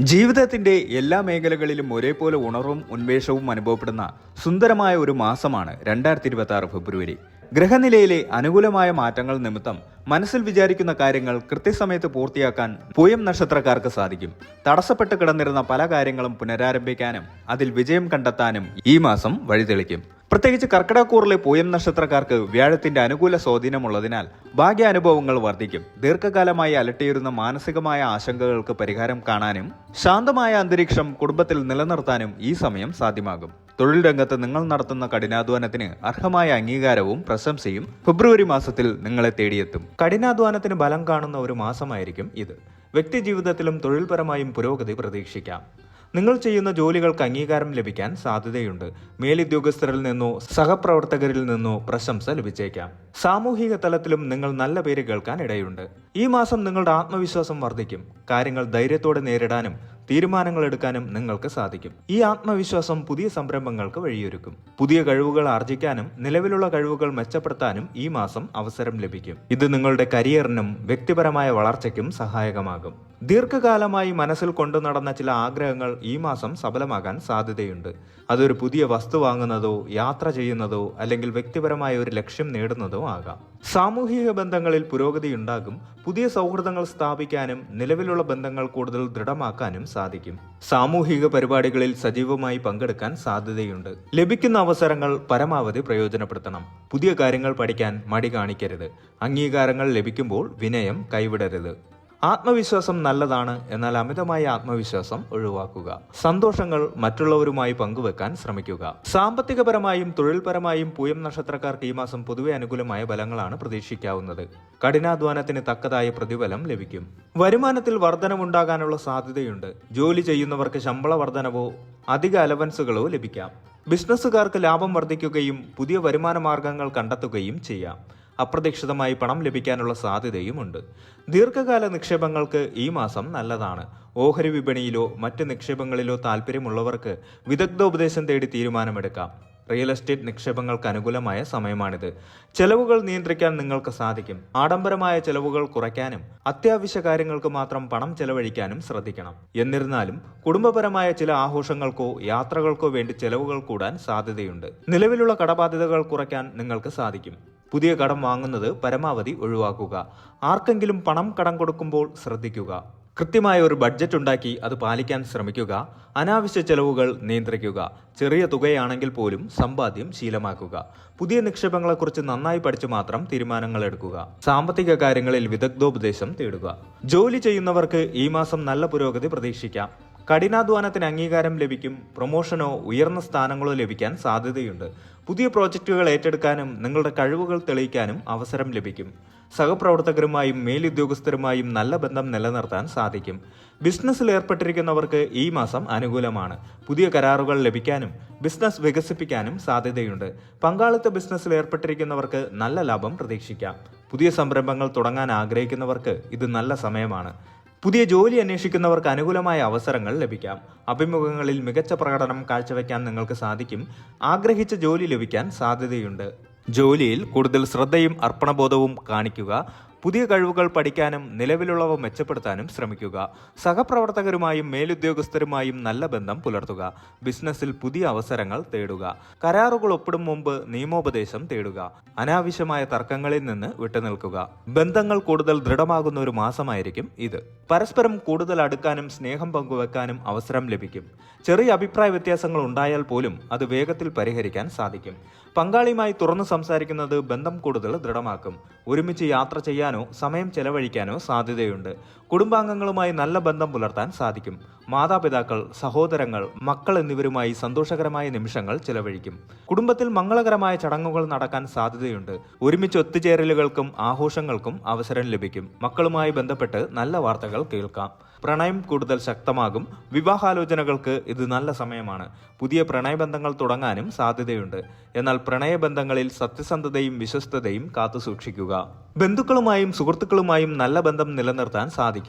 ജീവിതത്തിന്റെ എല്ലാ മേഖലകളിലും ഒരേപോലെ ഉണർവും ഉന്മേഷവും അനുഭവപ്പെടുന്ന സുന്ദരമായ ഒരു മാസമാണ് രണ്ടായിരത്തി ഇരുപത്തി ആറ് ഫെബ്രുവരി. ഗ്രഹനിലയിലെ അനുകൂലമായ മാറ്റങ്ങൾ നിമിത്തം മനസ്സിൽ വിചാരിക്കുന്ന കാര്യങ്ങൾ കൃത്യസമയത്ത് പൂർത്തിയാക്കാൻ പൂയം നക്ഷത്രക്കാർക്ക് സാധിക്കും. തടസ്സപ്പെട്ട് കിടന്നിരുന്ന പല കാര്യങ്ങളും പുനരാരംഭിക്കാനും അതിൽ വിജയം കണ്ടെത്താനും ഈ മാസം വഴിതെളിക്കും. പ്രത്യേകിച്ച് കർക്കിടക്കൂറിലെ പൂയം നക്ഷത്രക്കാർക്ക് വ്യാഴത്തിന്റെ അനുകൂല സ്വാധീനമുള്ളതിനാൽ ഭാഗ്യാനുഭവങ്ങൾ വർദ്ധിക്കും. ദീർഘകാലമായി അലട്ടിയിരുന്ന മാനസികമായ ആശങ്കകൾക്ക് പരിഹാരം കാണാനും ശാന്തമായ അന്തരീക്ഷം കുടുംബത്തിൽ നിലനിർത്താനും ഈ സമയം സാധ്യമാകും. തൊഴിൽ രംഗത്ത് നിങ്ങൾ നടത്തുന്ന കഠിനാധ്വാനത്തിന് അർഹമായ അംഗീകാരവും പ്രശംസയും ഫെബ്രുവരി മാസത്തിൽ നിങ്ങളെ തേടിയെത്തും. കഠിനാധ്വാനത്തിന് ബലം കാണുന്ന ഒരു മാസമായിരിക്കും ഇത്. വ്യക്തി ജീവിതത്തിലും തൊഴിൽപരമായും പുരോഗതി പ്രതീക്ഷിക്കാം. നിങ്ങൾ ചെയ്യുന്ന ജോലികൾക്ക് അംഗീകാരം ലഭിക്കാൻ സാധ്യതയുണ്ട്. മേലുദ്യോഗസ്ഥരിൽ നിന്നോ സഹപ്രവർത്തകരിൽ നിന്നോ പ്രശംസ ലഭിച്ചേക്കാം. സാമൂഹിക തലത്തിലും നിങ്ങൾ നല്ല പേര് കേൾക്കാൻ ഇടയുണ്ട്. ഈ മാസം നിങ്ങളുടെ ആത്മവിശ്വാസം വർദ്ധിക്കും. കാര്യങ്ങൾ ധൈര്യത്തോടെ നേരിടാനും തീരുമാനങ്ങൾ എടുക്കാനും നിങ്ങൾക്ക് സാധിക്കും. ഈ ആത്മവിശ്വാസം പുതിയ സംരംഭങ്ങൾക്ക് വഴിയൊരുക്കും. പുതിയ കഴിവുകൾ ആർജിക്കാനും നിലവിലുള്ള കഴിവുകൾ മെച്ചപ്പെടുത്താനും ഈ മാസം അവസരം ലഭിക്കും. ഇത് നിങ്ങളുടെ കരിയറിനും വ്യക്തിപരമായ വളർച്ചയ്ക്കും സഹായകമാകും. ദീർഘകാലമായി മനസ്സിൽ കൊണ്ടു നടന്ന ചില ആഗ്രഹങ്ങൾ ഈ മാസം സഫലമാകാൻ സാധ്യതയുണ്ട്. അതൊരു പുതിയ വസ്തു വാങ്ങുന്നതോ യാത്ര ചെയ്യുന്നതോ അല്ലെങ്കിൽ വ്യക്തിപരമായ ഒരു ലക്ഷ്യം നേടുന്നതോ ആകാം. സാമൂഹിക ബന്ധങ്ങളിൽ പുരോഗതി ഉണ്ടാകും. പുതിയ സൗഹൃദങ്ങൾ സ്ഥാപിക്കാനും നിലവിലുള്ള ബന്ധങ്ങൾ കൂടുതൽ ദൃഢമാക്കാനും സാധിക്കും. സാമൂഹിക പരിപാടികളിൽ സജീവമായി പങ്കെടുക്കാൻ സാധ്യതയുണ്ട്. ലഭിക്കുന്ന അവസരങ്ങൾ പരമാവധി പ്രയോജനപ്പെടുത്തണം. പുതിയ കാര്യങ്ങൾ പഠിക്കാൻ മടി കാണിക്കരുത്. അംഗീകാരങ്ങൾ ലഭിക്കുമ്പോൾ വിനയം കൈവിടരുത്. ആത്മവിശ്വാസം നല്ലതാണ് എന്നാൽ അമിതമായ ആത്മവിശ്വാസം ഒഴിവാക്കുക. സന്തോഷങ്ങൾ മറ്റുള്ളവരുമായി പങ്കുവെക്കാൻ ശ്രമിക്കുക. സാമ്പത്തികപരമായും തൊഴിൽപരമായും പൂയം നക്ഷത്രക്കാർക്ക് ഈ മാസം പൊതുവെ അനുകൂലമായ ഫലങ്ങളാണ് പ്രതീക്ഷിക്കാവുന്നത്. കഠിനാധ്വാനത്തിന് തക്കതായ പ്രതിഫലം ലഭിക്കും. വരുമാനത്തിൽ വർധനമുണ്ടാകാനുള്ള സാധ്യതയുണ്ട്. ജോലി ചെയ്യുന്നവർക്ക് ശമ്പള വർധനവോ അധിക അലവൻസുകളോ ലഭിക്കാം. ബിസിനസ്സുകാർക്ക് ലാഭം വർദ്ധിക്കുകയും പുതിയ വരുമാന മാർഗങ്ങൾ കണ്ടെത്തുകയും ചെയ്യാം. അപ്രതീക്ഷിതമായി പണം ലഭിക്കാനുള്ള സാധ്യതയുമുണ്ട്. ദീർഘകാല നിക്ഷേപങ്ങൾക്ക് ഈ മാസം നല്ലതാണ്. ഓഹരി വിപണിയിലോ മറ്റ് നിക്ഷേപങ്ങളിലോ താല്പര്യമുള്ളവർക്ക് വിദഗ്ധോപദേശം തേടി തീരുമാനമെടുക്കാം. റിയൽ എസ്റ്റേറ്റ് നിക്ഷേപങ്ങൾക്ക് അനുകൂലമായ സമയമാണിത്. ചെലവുകൾ നിയന്ത്രിക്കാൻ നിങ്ങൾക്ക് സാധിക്കും. ആഡംബരമായ ചെലവുകൾ കുറയ്ക്കാനും അത്യാവശ്യ കാര്യങ്ങൾക്ക് മാത്രം പണം ചെലവഴിക്കാനും ശ്രദ്ധിക്കണം. എന്നിരുന്നാലും കുടുംബപരമായ ചില ആഘോഷങ്ങൾക്കോ യാത്രകൾക്കോ വേണ്ടി ചെലവുകൾ കൂടാൻ സാധ്യതയുണ്ട്. നിലവിലുള്ള കടബാധ്യതകൾ കുറയ്ക്കാൻ നിങ്ങൾക്ക് സാധിക്കും. പുതിയ കടം വാങ്ങുന്നത് പരമാവധി ഒഴിവാക്കുക. ആർക്കെങ്കിലും പണം കടം കൊടുക്കുമ്പോൾ ശ്രദ്ധിക്കുക. കൃത്യമായ ഒരു ബഡ്ജറ്റ് ഉണ്ടാക്കി അത് പാലിക്കാൻ ശ്രമിക്കുക. അനാവശ്യ ചെലവുകൾ നിയന്ത്രിക്കുക. ചെറിയ തുകയാണെങ്കിൽ പോലും സമ്പാദ്യം ശീലമാക്കുക. പുതിയ നിക്ഷേപങ്ങളെക്കുറിച്ച് നന്നായി പഠിച്ചു മാത്രം തീരുമാനങ്ങൾ എടുക്കുക. സാമ്പത്തിക കാര്യങ്ങളിൽ വിദഗ്ധോപദേശം തേടുക. ജോലി ചെയ്യുന്നവർക്ക് ഈ മാസം നല്ല പുരോഗതി പ്രതീക്ഷിക്കാം. കഠിനാധ്വാനത്തിന് അംഗീകാരം ലഭിക്കും പ്രൊമോഷനോ ഉയർന്ന സ്ഥാനങ്ങളോ ലഭിക്കാൻ സാധ്യതയുണ്ട്. പുതിയ പ്രോജക്റ്റുകൾ ഏറ്റെടുക്കാനും നിങ്ങളുടെ കഴിവുകൾ തെളിയിക്കാനും അവസരം ലഭിക്കും. സഹപ്രവർത്തകരുമായും മേലുദ്യോഗസ്ഥരുമായും നല്ല ബന്ധം നിലനിർത്താൻ സാധിക്കും. ബിസിനസ്സിൽ ഏർപ്പെട്ടിരിക്കുന്നവർക്ക് ഈ മാസം അനുകൂലമാണ്. പുതിയ കരാറുകൾ ലഭിക്കാനും ബിസിനസ് വികസിപ്പിക്കാനും സാധ്യതയുണ്ട്. പങ്കാളിത്ത ബിസിനസ്സിൽ ഏർപ്പെട്ടിരിക്കുന്നവർക്ക് നല്ല ലാഭം പ്രതീക്ഷിക്കാം. പുതിയ സംരംഭങ്ങൾ തുടങ്ങാൻ ആഗ്രഹിക്കുന്നവർക്ക് ഇത് നല്ല സമയമാണ്. പുതിയ ജോലി അന്വേഷിക്കുന്നവർക്ക് അനുകൂലമായ അവസരങ്ങൾ ലഭിക്കാം. അഭിമുഖങ്ങളിൽ മികച്ച പ്രകടനം കാഴ്ചവെക്കാൻ നിങ്ങൾക്ക് സാധിക്കും. ആഗ്രഹിച്ച ജോലി ലഭിക്കാൻ സാധ്യതയുണ്ട്. ജോലിയിൽ കൂടുതൽ ശ്രദ്ധയും അർപ്പണബോധവും കാണിക്കുക പുതിയ കഴിവുകൾ പഠിക്കാനും നിലവിലുള്ളവ മെച്ചപ്പെടുത്താനും ശ്രമിക്കുക. സഹപ്രവർത്തകരുമായും മേലുദ്യോഗസ്ഥരുമായും നല്ല ബന്ധം പുലർത്തുക. ബിസിനസ്സിൽ പുതിയ അവസരങ്ങൾ തേടുക. കരാറുകൾ ഒപ്പിടും മുമ്പ് നിയമോപദേശം തേടുക. അനാവശ്യമായ തർക്കങ്ങളിൽ നിന്ന് വിട്ടുനിൽക്കുക. ബന്ധങ്ങൾ കൂടുതൽ ദൃഢമാകുന്ന ഒരു മാസമായിരിക്കും ഇത്. പരസ്പരം കൂടുതൽ അടുക്കാനും സ്നേഹം പങ്കുവെക്കാനും അവസരം ലഭിക്കും. ചെറിയ അഭിപ്രായ വ്യത്യാസങ്ങൾ ഉണ്ടായാൽ പോലും അത് വേഗത്തിൽ പരിഹരിക്കാൻ സാധിക്കും. പങ്കാളിയുമായി തുറന്നു സംസാരിക്കുന്നത് ബന്ധം കൂടുതൽ ദൃഢമാക്കും. ഒരുമിച്ച് യാത്ര ചെയ്യാനോ സമയം ചെലവഴിക്കാനോ സാധ്യതയുണ്ട്. കുടുംബാംഗങ്ങളുമായി നല്ല ബന്ധം പുലർത്താൻ സാധിക്കും. മാതാപിതാക്കൾ സഹോദരങ്ങൾ മക്കൾ എന്നിവരുമായി സന്തോഷകരമായ നിമിഷങ്ങൾ ചെലവഴിക്കും. കുടുംബത്തിൽ മംഗളകരമായ ചടങ്ങുകൾ നടക്കാൻ സാധ്യതയുണ്ട്. ഒരുമിച്ച് ഒത്തുചേരലുകൾക്കും ആഘോഷങ്ങൾക്കും അവസരം ലഭിക്കും. മക്കളുമായി ബന്ധപ്പെട്ട് നല്ല വാർത്തകൾ കേൾക്കാം. പ്രണയം കൂടുതൽ ശക്തമാകും. വിവാഹാലോചനകൾക്ക് ഇത് നല്ല സമയമാണ്. പുതിയ പ്രണയബന്ധങ്ങൾ തുടങ്ങാനും സാധ്യതയുണ്ട്. എന്നാൽ പ്രണയബന്ധങ്ങളിൽ സത്യസന്ധതയും വിശ്വസ്തതയും കാത്തുസൂക്ഷിക്കുക. ബന്ധുക്കളുമായും സുഹൃത്തുക്കളുമായും നല്ല ബന്ധം നിലനിർത്താൻ സാധിക്കും.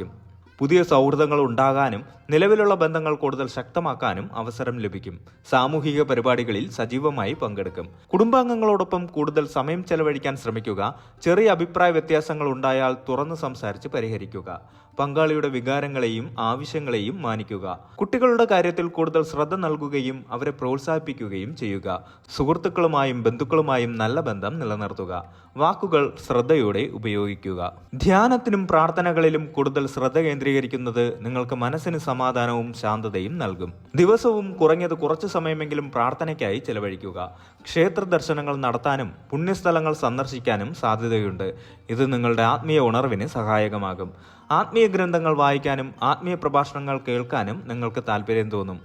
പുതിയ സൗഹൃദങ്ങൾ ഉണ്ടാകാനും നിലവിലുള്ള ബന്ധങ്ങൾ കൂടുതൽ ശക്തമാക്കാനും അവസരം ലഭിക്കും. സാമൂഹിക പരിപാടികളിൽ സജീവമായി പങ്കെടുക്കും. കുടുംബാംഗങ്ങളോടൊപ്പം കൂടുതൽ സമയം ചെലവഴിക്കാൻ ശ്രമിക്കുക. ചെറിയ അഭിപ്രായ വ്യത്യാസങ്ങൾ ഉണ്ടായാൽ തുറന്നു സംസാരിച്ച് പരിഹരിക്കുക. പങ്കാളിയുടെ വികാരങ്ങളെയും ആവശ്യങ്ങളെയും മാനിക്കുക. കുട്ടികളുടെ കാര്യത്തിൽ കൂടുതൽ ശ്രദ്ധ നൽകുകയും അവരെ പ്രോത്സാഹിപ്പിക്കുകയും ചെയ്യുക. സുഹൃത്തുക്കളുമായും ബന്ധുക്കളുമായും നല്ല ബന്ധം നിലനിർത്തുക. വാക്കുകൾ ശ്രദ്ധയോടെ ഉപയോഗിക്കുക. ധ്യാനത്തിനും പ്രാർത്ഥനകളിലും കൂടുതൽ ശ്രദ്ധ കേന്ദ്രീകരിക്കുന്നത് നിങ്ങൾക്ക് മനസ്സിന് സമാധാനവും ശാന്തതയും നൽകും. ദിവസവും കുറഞ്ഞത് കുറച്ചു സമയമെങ്കിലും പ്രാർത്ഥനയ്ക്കായി ചെലവഴിക്കുക. ക്ഷേത്ര ദർശനങ്ങൾ നടത്താനും പുണ്യസ്ഥലങ്ങൾ സന്ദർശിക്കാനും സാധ്യതയുണ്ട്. ഇത് നിങ്ങളുടെ ആത്മീയ ഉണർവിന് സഹായകമാകും. ആത്മീയ ഗ്രന്ഥങ്ങൾ വായിക്കാനും ആത്മീയ പ്രഭാഷണങ്ങൾ കേൾക്കാനും നിങ്ങൾക്ക് താല്പര്യം തോന്നും.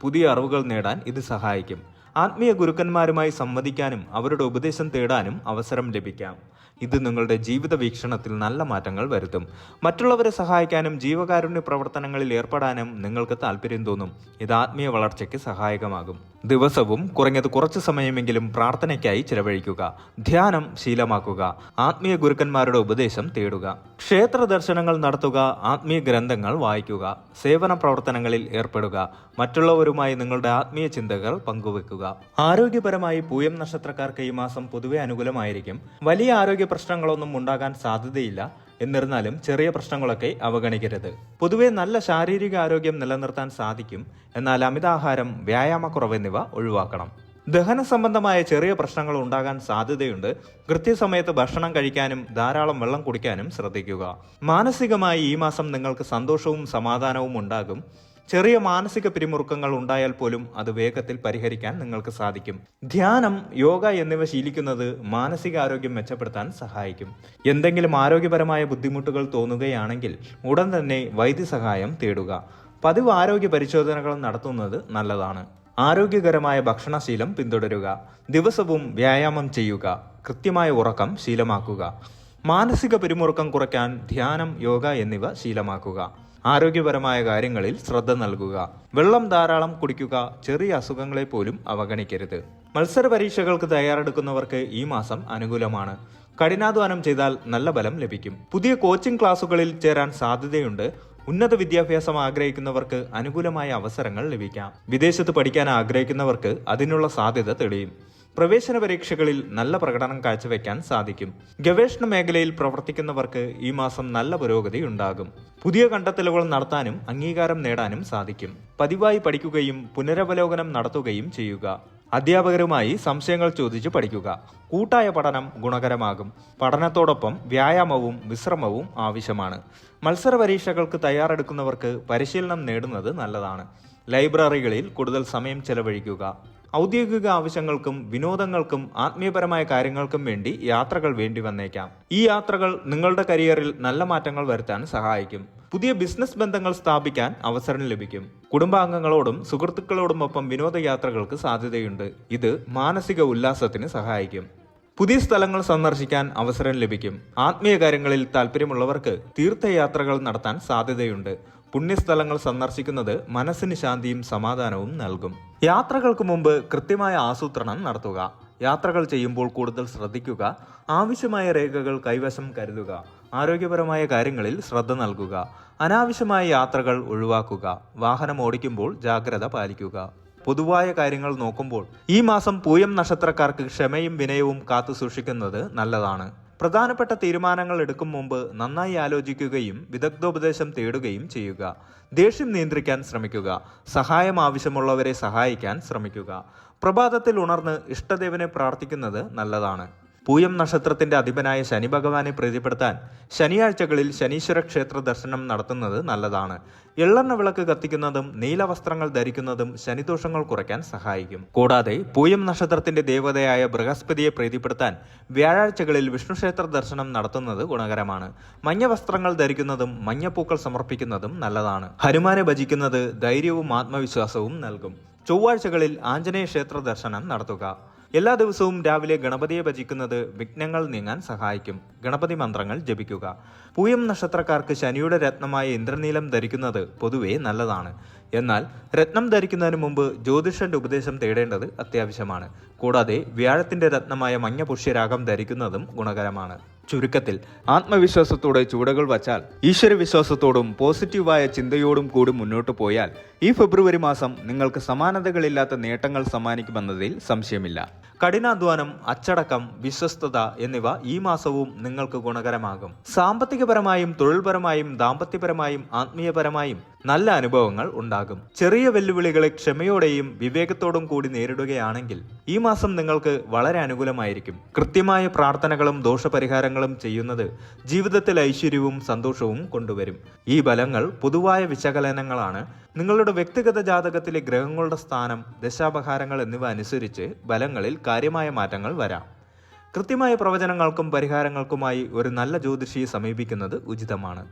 പുതിയ അറിവുകൾ നേടാൻ ഇത് സഹായിക്കും. ആത്മീയ ഗുരുക്കന്മാരുമായി സംവദിക്കാനും അവരുടെ ഉപദേശം തേടാനും അവസരം ലഭിക്കാം. ഇത് നിങ്ങളുടെ ജീവിത വീക്ഷണത്തിൽ നല്ല മാറ്റങ്ങൾ വരുത്തും. മറ്റുള്ളവരെ സഹായിക്കാനും ജീവകാരുണ്യ പ്രവർത്തനങ്ങളിൽ ഏർപ്പെടാനും നിങ്ങൾക്ക് താല്പര്യം തോന്നും. ഇത് ആത്മീയ വളർച്ചയ്ക്ക് സഹായകമാകും. ദിവസവും കുറഞ്ഞത് കുറച്ച് സമയമെങ്കിലും പ്രാർത്ഥനയ്ക്കായി ചിലവഴിക്കുക. ധ്യാനം ശീലമാക്കുക. ആത്മീയ ഗുരുക്കന്മാരുടെ ഉപദേശം തേടുക. ക്ഷേത്ര ദർശനങ്ങൾ നടത്തുക. ആത്മീയ ഗ്രന്ഥങ്ങൾ വായിക്കുക. സേവന പ്രവർത്തനങ്ങളിൽ ഏർപ്പെടുക. മറ്റുള്ളവരുമായി നിങ്ങളുടെ ആത്മീയ ചിന്തകൾ പങ്കുവെക്കുക. ആരോഗ്യപരമായി പൂയം നക്ഷത്രക്കാർക്ക് ഈ മാസം പൊതുവെ അനുകൂലമായിരിക്കും. വലിയ ആരോഗ്യ പ്രശ്നങ്ങളൊന്നും ഉണ്ടാകാൻ സാധ്യതയില്ല എന്നിരുന്നാലും ചെറിയ പ്രശ്നങ്ങളൊക്കെ അവഗണിക്കരുത്. പൊതുവെ നല്ല ശാരീരിക ആരോഗ്യം നിലനിർത്താൻ സാധിക്കും. എന്നാൽ അമിതാഹാരം വ്യായാമക്കുറവ് എന്നിവ ഒഴിവാക്കണം. ദഹന സംബന്ധമായ ചെറിയ പ്രശ്നങ്ങൾ ഉണ്ടാകാൻ സാധ്യതയുണ്ട്. കൃത്യസമയത്ത് ഭക്ഷണം കഴിക്കാനും ധാരാളം വെള്ളം കുടിക്കാനും ശ്രദ്ധിക്കുക. മാനസികമായി ഈ മാസം നിങ്ങൾക്ക് സന്തോഷവും സമാധാനവും ഉണ്ടാകും. ചെറിയ മാനസിക പിരിമുറുക്കങ്ങൾ ഉണ്ടായാൽ പോലും അത് വേഗത്തിൽ പരിഹരിക്കാൻ നിങ്ങൾക്ക് സാധിക്കും. ധ്യാനം യോഗ എന്നിവ ശീലിക്കുന്നത് മാനസികാരോഗ്യം മെച്ചപ്പെടുത്താൻ സഹായിക്കും. എന്തെങ്കിലും ആരോഗ്യപരമായ ബുദ്ധിമുട്ടുകൾ തോന്നുകയാണെങ്കിൽ ഉടൻ തന്നെ വൈദ്യസഹായം തേടുക. പതിവ് ആരോഗ്യ പരിശോധനകൾ നടത്തുന്നത് നല്ലതാണ്. ആരോഗ്യകരമായ ഭക്ഷണശീലം പിന്തുടരുക. ദിവസവും വ്യായാമം ചെയ്യുക. കൃത്യമായ ഉറക്കം ശീലമാക്കുക. മാനസിക പിരിമുറുക്കം കുറയ്ക്കാൻ ധ്യാനം യോഗ എന്നിവ ശീലമാക്കുക. ആരോഗ്യപരമായ കാര്യങ്ങളിൽ ശ്രദ്ധ നൽകുക. വെള്ളം ധാരാളം കുടിക്കുക ചെറിയ അസുഖങ്ങളെ പോലും അവഗണിക്കരുത്. മത്സര പരീക്ഷകൾക്ക് തയ്യാറെടുക്കുന്നവർക്ക് ഈ മാസം അനുകൂലമാണ്. കഠിനാധ്വാനം ചെയ്താൽ നല്ല ബലം ലഭിക്കും. പുതിയ കോച്ചിംഗ് ക്ലാസുകളിൽ ചേരാൻ സാധ്യതയുണ്ട്. ഉന്നത വിദ്യാഭ്യാസം ആഗ്രഹിക്കുന്നവർക്ക് അനുകൂലമായ അവസരങ്ങൾ ലഭിക്കാം. വിദേശത്ത് പഠിക്കാൻ ആഗ്രഹിക്കുന്നവർക്ക് അതിനുള്ള സാധ്യത തെളിയും. പ്രവേശന പരീക്ഷകളിൽ നല്ല പ്രകടനം കാഴ്ചവെക്കാൻ സാധിക്കും. ഗവേഷണ മേഖലയിൽ പ്രവർത്തിക്കുന്നവർക്ക് ഈ മാസം നല്ല പുരോഗതി ഉണ്ടാകും. പുതിയ കണ്ടെത്തലുകൾ നടത്താനും അംഗീകാരം നേടാനും സാധിക്കും. പതിവായി പഠിക്കുകയും പുനരവലോകനം നടത്തുകയും ചെയ്യുക. അധ്യാപകരുമായി സംശയങ്ങൾ ചോദിച്ച് പഠിക്കുക. കൂട്ടായ പഠനം ഗുണകരമാകും. പഠനത്തോടൊപ്പം വ്യായാമവും വിശ്രമവും ആവശ്യമാണ്. മത്സര പരീക്ഷകൾക്ക് തയ്യാറെടുക്കുന്നവർക്ക് പരിശീലനം നേടുന്നത് നല്ലതാണ്. ലൈബ്രറികളിൽ കൂടുതൽ സമയം ചെലവഴിക്കുക. ഔദ്യോഗിക ആവശ്യങ്ങൾക്കും വിനോദങ്ങൾക്കും ആത്മീയപരമായ കാര്യങ്ങൾക്കും വേണ്ടി യാത്രകൾ വേണ്ടി വന്നേക്കാം. ഈ യാത്രകൾ നിങ്ങളുടെ കരിയറിൽ നല്ല മാറ്റങ്ങൾ വരുത്താൻ സഹായിക്കും. പുതിയ ബിസിനസ് ബന്ധങ്ങൾ സ്ഥാപിക്കാൻ അവസരം ലഭിക്കും. കുടുംബാംഗങ്ങളോടും സുഹൃത്തുക്കളോടുമൊപ്പം വിനോദയാത്രകൾക്ക് സാധ്യതയുണ്ട്. ഇത് മാനസിക ഉല്ലാസത്തിന് സഹായിക്കും. പുതിയ സ്ഥലങ്ങൾ സന്ദർശിക്കാൻ അവസരം ലഭിക്കും. ആത്മീയ കാര്യങ്ങളിൽ താല്പര്യമുള്ളവർക്ക് തീർത്ഥയാത്രകൾ നടത്താൻ സാധ്യതയുണ്ട്. പുണ്യസ്ഥലങ്ങൾ സന്ദർശിക്കുന്നത് മനസ്സിന് ശാന്തിയും സമാധാനവും നൽകും. യാത്രകൾക്ക് മുമ്പ് കൃത്യമായ ആസൂത്രണം നടത്തുക. യാത്രകൾ ചെയ്യുമ്പോൾ കൂടുതൽ ശ്രദ്ധിക്കുക. ആവശ്യമായ രേഖകൾ കൈവശം കരുതുക. ആരോഗ്യപരമായ കാര്യങ്ങളിൽ ശ്രദ്ധ നൽകുക. അനാവശ്യമായ യാത്രകൾ ഒഴിവാക്കുക. വാഹനം ഓടിക്കുമ്പോൾ ജാഗ്രത പാലിക്കുക. പൊതുവായ കാര്യങ്ങൾ നോക്കുമ്പോൾ ഈ മാസം പൂയം നക്ഷത്രക്കാർക്ക് ക്ഷമയും വിനയവും കാത്തു സൂക്ഷിക്കുന്നത് നല്ലതാണ്. പ്രധാനപ്പെട്ട തീരുമാനങ്ങൾ എടുക്കും മുമ്പ് നന്നായി ആലോചിക്കുകയും വിദഗ്ധോപദേശം തേടുകയും ചെയ്യുക. ദേഷ്യം നിയന്ത്രിക്കാൻ ശ്രമിക്കുക. സഹായം ആവശ്യമുള്ളവരെ സഹായിക്കാൻ ശ്രമിക്കുക. പ്രഭാതത്തിൽ ഉണർന്ന് ഇഷ്ടദേവനെ പ്രാർത്ഥിക്കുന്നത് നല്ലതാണ്. പൂയം നക്ഷത്രത്തിന്റെ അധിപനായ ശനി ഭഗവാനെ പ്രീതിപ്പെടുത്താൻ ശനിയാഴ്ചകളിൽ ശനീശ്വര ക്ഷേത്ര ദർശനം നടത്തുന്നത് നല്ലതാണ്. എള്ളെണ്ണ വിളക്ക് കത്തിക്കുന്നതും നീലവസ്ത്രങ്ങൾ ധരിക്കുന്നതും ശനിദോഷങ്ങൾ കുറയ്ക്കാൻ സഹായിക്കും. കൂടാതെ പൂയം നക്ഷത്രത്തിന്റെ ദേവതയായ ബൃഹസ്പതിയെ പ്രീതിപ്പെടുത്താൻ വ്യാഴാഴ്ചകളിൽ വിഷ്ണു ക്ഷേത്ര ദർശനം നടത്തുന്നത് ഗുണകരമാണ്. മഞ്ഞ വസ്ത്രങ്ങൾ ധരിക്കുന്നതും മഞ്ഞപ്പൂക്കൾ സമർപ്പിക്കുന്നതും നല്ലതാണ്. ഹനുമാനെ ഭജിക്കുന്നത് ധൈര്യവും ആത്മവിശ്വാസവും നൽകും. ചൊവ്വാഴ്ചകളിൽ ആഞ്ജനേയ ക്ഷേത്ര ദർശനം നടത്തുക. എല്ലാ ദിവസവും രാവിലെ ഗണപതിയെ ഭജിക്കുന്നത് വിഘ്നങ്ങൾ നീങ്ങാൻ സഹായിക്കും. ഗണപതി മന്ത്രങ്ങൾ ജപിക്കുക. പൂയം നക്ഷത്രക്കാർക്ക് ശനിയുടെ രത്നമായ ഇന്ദ്രനീലം ധരിക്കുന്നത് പൊതുവെ നല്ലതാണ്. എന്നാൽ രത്നം ധരിക്കുന്നതിന് മുമ്പ് ജ്യോതിഷന്റെ ഉപദേശം തേടേണ്ടത് അത്യാവശ്യമാണ്. കൂടാതെ വ്യാഴത്തിന്റെ രത്നമായ മഞ്ഞ പുഷ്യരാഗം ധരിക്കുന്നതും ഗുണകരമാണ്. ചുരുക്കത്തിൽ ആത്മവിശ്വാസത്തോടെ ചുവടുകൾ വച്ചാൽ ഈശ്വരവിശ്വാസത്തോടും പോസിറ്റീവായ ചിന്തയോടും കൂടി മുന്നോട്ട് പോയാൽ ഈ ഫെബ്രുവരി മാസം നിങ്ങൾക്ക് സമാനതകളില്ലാത്ത നേട്ടങ്ങൾ സമ്മാനിക്കുമെന്നതിൽ സംശയമില്ല. കഠിനാധ്വാനം അച്ചടക്കം വിശ്വസ്തത എന്നിവ ഈ മാസവും നിങ്ങൾക്ക് ഗുണകരമാകും. സാമ്പത്തികപരമായും തൊഴിൽപരമായും ദാമ്പത്യപരമായും ആത്മീയപരമായും നല്ല അനുഭവങ്ങൾ ഉണ്ടാകും. ചെറിയ വെല്ലുവിളികളെ ക്ഷമയോടെയും വിവേകത്തോടും കൂടി നേരിടുകയാണെങ്കിൽ ഈ മാസം നിങ്ങൾക്ക് വളരെ അനുകൂലമായിരിക്കും. കൃത്യമായ പ്രാർത്ഥനകളും ദോഷപരിഹാരങ്ങളും ചെയ്യുന്നത് ജീവിതത്തിൽ ഐശ്വര്യവും സന്തോഷവും കൊണ്ടുവരും. ഈ ബലങ്ങൾ പൊതുവായ വിശകലനങ്ങളാണ്. നിങ്ങളുടെ വ്യക്തിഗത ജാതകത്തിലെ ഗ്രഹങ്ങളുടെ സ്ഥാനം ദശാപഹാരങ്ങൾ എന്നിവ അനുസരിച്ച് ബലങ്ങളിൽ കാര്യമായ മാറ്റങ്ങൾ വരാം. കൃത്യമായ പ്രവചനങ്ങൾക്കും പരിഹാരങ്ങൾക്കുമായി ഒരു നല്ല ജ്യോതിഷിയെ സമീപിക്കുന്നത് ഉചിതമാണ്.